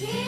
Yeah.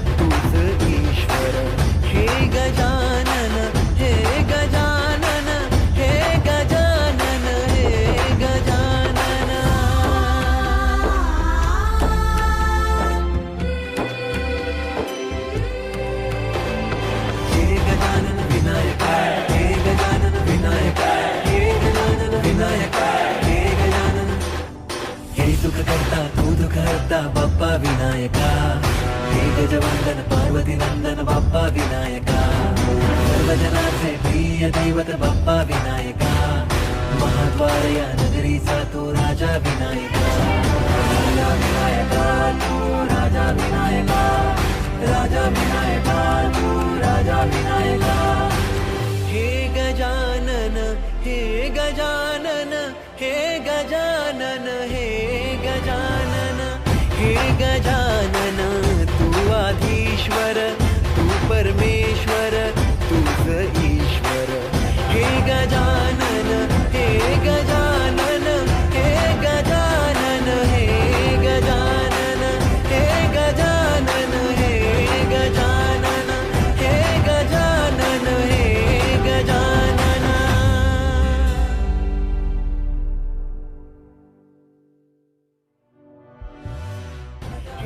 गजवंदन Parvati नंदन, बाप्पा विनायका। सर्वजनाचे प्रिय दैवत, बाप्पा विनायका। महाद्वार नगरी सा तो राजा विनायका। राजा विनायका, तू राजा विनायका। राजा विनायका, तू राजा विनायका। हे गजानन हे गजानन हे गजानन हे गजानन हे गजानन।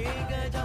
Take a